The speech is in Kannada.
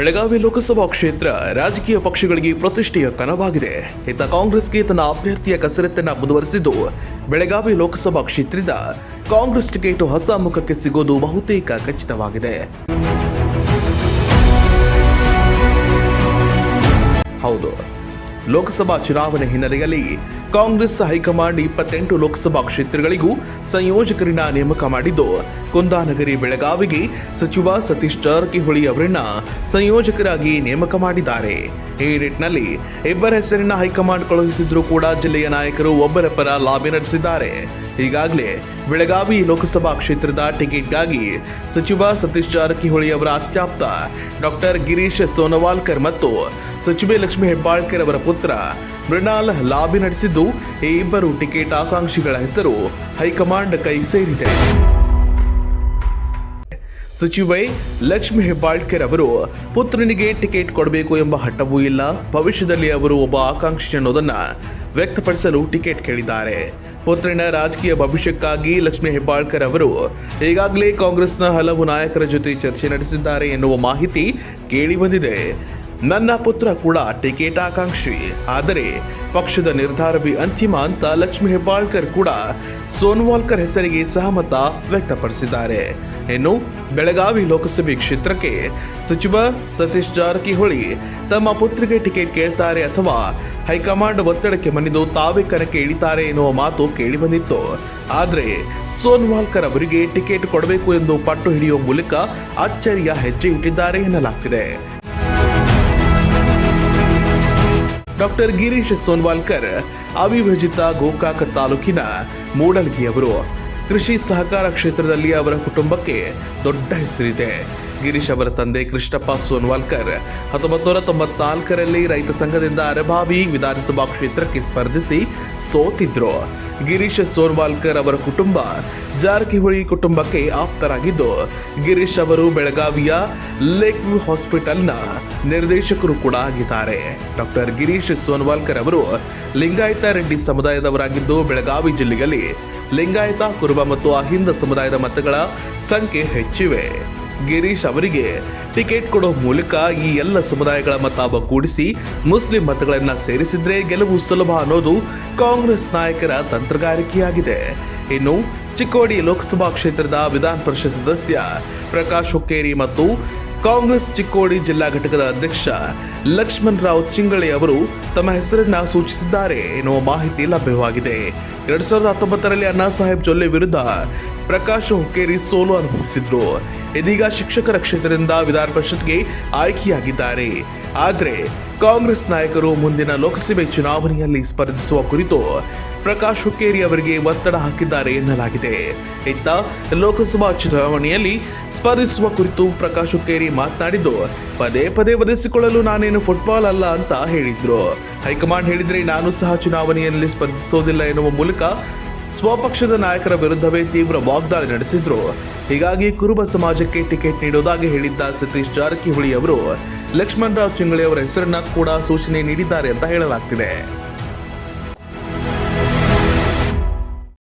ಬೆಳಗಾವಿ ಲೋಕಸಭಾ ಕ್ಷೇತ್ರ ರಾಜಕೀಯ ಪಕ್ಷಗಳಿಗೆ ಪ್ರತಿಷ್ಠೆಯ ಕನವಾಗಿದೆ ಇತ್ತ ಕಾಂಗ್ರೆಸ್ಗೆ ತನ್ನ ಅಭ್ಯರ್ಥಿಯ ಕಸರತ್ತನ್ನು ಮುಂದುವರೆಸಿದ್ದು, ಬೆಳಗಾವಿ ಲೋಕಸಭಾ ಕ್ಷೇತ್ರದ ಕಾಂಗ್ರೆಸ್ ಟಿಕೆಟ್ ಹೊಸ ಮುಖಕ್ಕೆ ಸಿಗೋದು ಬಹುತೇಕ ಖಚಿತವಾಗಿದೆ. ಹೌದು, ಲೋಕಸಭಾ ಚುನಾವಣೆ ಹಿನ್ನೆಲೆಯಲ್ಲಿ ಕಾಂಗ್ರೆಸ್ ಹೈಕಮಾಂಡ್ ಇಪ್ಪತ್ತೆಂಟು ಲೋಕಸಭಾ ಕ್ಷೇತ್ರಗಳಿಗೂ ಸಂಯೋಜಕರನ್ನ ನೇಮಕ ಮಾಡಿದ್ದು, ಕುಂದಾನಗರಿ ಬೆಳಗಾವಿಗೆ ಸಚಿವ ಸತೀಶ್ ಜಾರಕಿಹೊಳಿ ಅವರನ್ನ ಸಂಯೋಜಕರಾಗಿ ನೇಮಕ ಮಾಡಿದ್ದಾರೆ. ಈ ನಿಟ್ಟಿನಲ್ಲಿ ಇಬ್ಬರ ಹೆಸರಿನ ಹೈಕಮಾಂಡ್ ಕಳುಹಿಸಿದ್ರೂ ಕೂಡ ಜಿಲ್ಲೆಯ ನಾಯಕರು ಒಬ್ಬರ ಪರ ಲಾಬಿ ನಡೆಸಿದ್ದಾರೆ. ಈಗಾಗಲೇ ಬೆಳಗಾವಿ ಲೋಕಸಭಾ ಕ್ಷೇತ್ರದ ಟಿಕೆಟ್ಗಾಗಿ ಸಚಿವ ಸತೀಶ್ ಜಾರಕಿಹೊಳಿ ಅವರ ಅತ್ಯಾಪ್ತ ಡಾಕ್ಟರ್ ಗಿರೀಶ್ ಸೋನವಾಲ್ಕರ್ ಮತ್ತು ಸಚಿವೆ ಲಕ್ಷ್ಮಿ ಹೆಬ್ಬಾಳ್ಕರ್ ಅವರ ಪುತ್ರ ಮೃಣಾಲ್ ಲಾಬಿ ನಡೆಸಿದ್ದು, ಈ ಇಬ್ಬರು ಟಿಕೆಟ್ ಆಕಾಂಕ್ಷಿಗಳ ಹೆಸರು ಹೈಕಮಾಂಡ್ ಕೈ ಸೇರಿದೆ. ಸಚಿವೆ ಲಕ್ಷ್ಮಿ ಹೆಬ್ಬಾಳ್ಕರ್ ಅವರು, ಪುತ್ರನಿಗೆ ಟಿಕೆಟ್ ಕೊಡಬೇಕು ಎಂಬ ಹಠವೂ ಇಲ್ಲ. ಭವಿಷ್ಯದಲ್ಲಿ ಅವರು ಒಬ್ಬ ಆಕಾಂಕ್ಷಿ ಅನ್ನೋದನ್ನ ವ್ಯಕ್ತಪಡಿಸಲು ಟಿಕೆಟ್ ಕೇಳಿದ್ದಾರೆ. ಪುತ್ರನ ರಾಜಕೀಯ ಭವಿಷ್ಯಕ್ಕಾಗಿ ಲಕ್ಷ್ಮಿ ಹೆಬ್ಬಾಳ್ಕರ್ ಅವರು ಈಗಾಗಲೇ ಕಾಂಗ್ರೆಸ್ನ ಹಲವು ನಾಯಕರ ಜೊತೆ ಚರ್ಚೆ ನಡೆಸಿದ್ದಾರೆ ಎನ್ನುವ ಮಾಹಿತಿ ಕೇಳಿಬಂದಿದೆ ನನ್ನ ಪುತ್ರ ಕೂಡ ಟಿಕೆಟ್ ಆಕಾಂಕ್ಷಿ. ಆದರೆ ಪಕ್ಷದ ನಿರ್ಧಾರವೇ ಅಂತಿಮ ಅಂತ ಲಕ್ಷ್ಮಿ ಹೆಬ್ಬಾಳ್ಕರ್ ಕೂಡ ಸೋನ್ವಾಲ್ಕರ್ ಹೆಸರಿಗೆ ಸಹಮತ ವ್ಯಕ್ತಪಡಿಸಿದ್ದಾರೆ. ಇನ್ನು ಬೆಳಗಾವಿ ಲೋಕಸಭೆ ಕ್ಷೇತ್ರಕ್ಕೆ ಸಚಿವ ಸತೀಶ್ ಜಾರಕಿಹೊಳಿ ತಮ್ಮ ಪುತ್ರಿಗೆ ಟಿಕೆಟ್ ಕೇಳ್ತಾರೆ ಅಥವಾ ಹೈಕಮಾಂಡ್ ಒತ್ತಡಕ್ಕೆ ಮನಿದು ತಾವೇ ಕನಕ್ಕೆ ಇಳಿತಾರೆ ಎನ್ನುವ ಮಾತು ಕೇಳಿಬಂದಿತ್ತು. ಆದರೆ ಸೋನ್ವಾಲ್ಕರ್ ಅವರಿಗೆ ಟಿಕೆಟ್ ಕೊಡಬೇಕು ಎಂದು ಪಟ್ಟು ಹಿಡಿಯುವ ಮೂಲಕ ಅಚ್ಚರಿಯ ಹೆಜ್ಜೆ ಇಟ್ಟಿದ್ದಾರೆ ಎನ್ನಲಾಗ್ತಿದೆ. ಡಾಕ್ಟರ್ ಗಿರೀಶ್ ಸೋನ್ವಾಲ್ಕರ್ ಅವಿಭಜಿತ ಗೋಕಾಕ ತಾಲೂಕಿನ ಮೂಡಲ್ಗಿಯವರು. ಕೃಷಿ ಸಹಕಾರ ಕ್ಷೇತ್ರದಲ್ಲಿ ಅವರ ಕುಟುಂಬಕ್ಕೆ ದೊಡ್ಡ ಹೆಸರಿದೆ. ಗಿರೀಶ್ ಅವರ ತಂದೆ ಕೃಷ್ಣಪ್ಪ ಸೋನ್ವಾಲ್ಕರ್. ಹತ್ತೊಂಬತ್ತು ನೂರ ತೊಂಬತ್ನಾಲ್ಕರಲ್ಲಿ ರೈತ ಸಂಘದಿಂದ ಅರಭಾವಿ ವಿಧಾನಸಭಾ ಕ್ಷೇತ್ರಕ್ಕೆ ಸ್ಪರ್ಧಿಸಿ ಸೋತಿದ್ರು. ಗಿರೀಶ್ ಸೋನ್ವಾಲ್ಕರ್ ಅವರ ಕುಟುಂಬ ಜಾರಕಿಹೊಳಿ ಕುಟುಂಬಕ್ಕೆ ಆಪ್ತರಾಗಿದ್ದು, ಗಿರೀಶ್ ಅವರು ಬೆಳಗಾವಿಯ ಲೇಕ್ ವ್ಯೂ ಹಾಸ್ಪಿಟಲ್ನ ನಿರ್ದೇಶಕರು ಕೂಡ ಆಗಿದ್ದಾರೆ. ಡಾಕ್ಟರ್ ಗಿರೀಶ್ ಸೋನ್ವಾಲ್ಕರ್ ಅವರು ಲಿಂಗಾಯತ ರೆಡ್ಡಿ ಸಮುದಾಯದವರಾಗಿದ್ದು, ಬೆಳಗಾವಿ ಜಿಲ್ಲೆಯಲ್ಲಿ ಲಿಂಗಾಯತ, ಕುರುಬ ಮತ್ತು ಅಹಿಂದ ಸಮುದಾಯದ ಮತಗಳ ಸಂಖ್ಯೆ ಹೆಚ್ಚಿವೆ. ಗಿರೀಶ್ ಅವರಿಗೆ ಟಿಕೆಟ್ ಕೊಡೋ ಮೂಲಕ ಈ ಎಲ್ಲ ಸಮುದಾಯಗಳ ಮತ ಒಗ್ಗೂಡಿಸಿ ಮುಸ್ಲಿಂ ಮತಗಳನ್ನ ಸೇರಿಸಿದ್ರೆ ಗೆಲುವು ಸುಲಭ ಅನ್ನೋದು ಕಾಂಗ್ರೆಸ್ ನಾಯಕರ ತಂತ್ರಗಾರಿಕೆಯಾಗಿದೆ. ಇನ್ನು ಚಿಕ್ಕೋಡಿ ಲೋಕಸಭಾ ಕ್ಷೇತ್ರದ ವಿಧಾನ ಪರಿಷತ್ ಸದಸ್ಯ ಪ್ರಕಾಶ್ ಹುಕ್ಕೇರಿ ಮತ್ತು ಕಾಂಗ್ರೆಸ್ ಚಿಕ್ಕೋಡಿ ಜಿಲ್ಲಾ ಘಟಕದ ಅಧ್ಯಕ್ಷ ಲಕ್ಷ್ಮಣ್ ರಾವ್ ಚಿಂಗಳಿ ಅವರು ತಮ್ಮ ಹೆಸರನ್ನ ಸೂಚಿಸಿದ್ದಾರೆ ಎನ್ನುವ ಮಾಹಿತಿ ಲಭ್ಯವಾಗಿದೆ. ಎರಡ್ ಸಾವಿರದ ಹತ್ತೊಂಬತ್ತರಲ್ಲಿ ಅಣ್ಣಾ ಸಾಹೇಬ್ ಜೊಲ್ಲೆ ವಿರುದ್ಧ ಪ್ರಕಾಶ್ ಹುಕ್ಕೇರಿ ಸೋಲು ಅನುಭವಿಸಿದ್ರು. ಇದೀಗ ಶಿಕ್ಷಕರ ಕ್ಷೇತ್ರದಿಂದ ವಿಧಾನ ಪರಿಷತ್ಗೆ ಆಯ್ಕೆಯಾಗಿದ್ದಾರೆ. ಆದರೆ ಕಾಂಗ್ರೆಸ್ ನಾಯಕರು ಮುಂದಿನ ಲೋಕಸಭೆ ಚುನಾವಣೆಯಲ್ಲಿ ಸ್ಪರ್ಧಿಸುವ ಕುರಿತು ಪ್ರಕಾಶ್ ಹುಕ್ಕೇರಿ ಅವರಿಗೆ ಒತ್ತಡ ಹಾಕಿದ್ದಾರೆ ಎನ್ನಲಾಗಿದೆ. ಇತ್ತ ಲೋಕಸಭಾ ಚುನಾವಣೆಯಲ್ಲಿ ಸ್ಪರ್ಧಿಸುವ ಕುರಿತು ಪ್ರಕಾಶ್ ಹುಕ್ಕೇರಿ ಮಾತನಾಡಿದ್ದು, ಪದೇ ಪದೇ ಒದಗಿಸಿಕೊಳ್ಳಲು ನಾನೇನು ಫುಟ್ಬಾಲ್ ಅಲ್ಲ ಅಂತ ಹೇಳಿದ್ರು. ಹೈಕಮಾಂಡ್ ಹೇಳಿದ್ರೆ ನಾನು ಸಹ ಚುನಾವಣೆಯಲ್ಲಿ ಸ್ಪರ್ಧಿಸೋದಿಲ್ಲ ಎನ್ನುವ ಮೂಲಕ ಸ್ವಪಕ್ಷದ ನಾಯಕರ ವಿರುದ್ಧವೇ ತೀವ್ರ ವಾಗ್ದಾಳಿ ನಡೆಸಿದ್ರು. ಹೀಗಾಗಿ ಕುರುಬ ಸಮಾಜಕ್ಕೆ ಟಿಕೆಟ್ ನೀಡುವುದಾಗಿ ಹೇಳಿದ್ದ ಸತೀಶ್ ಜಾರಕಿಹೊಳಿ ಅವರು, ಲಕ್ಷ್ಮಣರಾವ್ ಚಿಂಗಳಿ ಅವರ ಹೆಸರನ್ನ ಕೂಡ ಸೂಚನೆ ನೀಡಿದ್ದಾರೆ ಅಂತ ಹೇಳಲಾಗ್ತಿದೆ.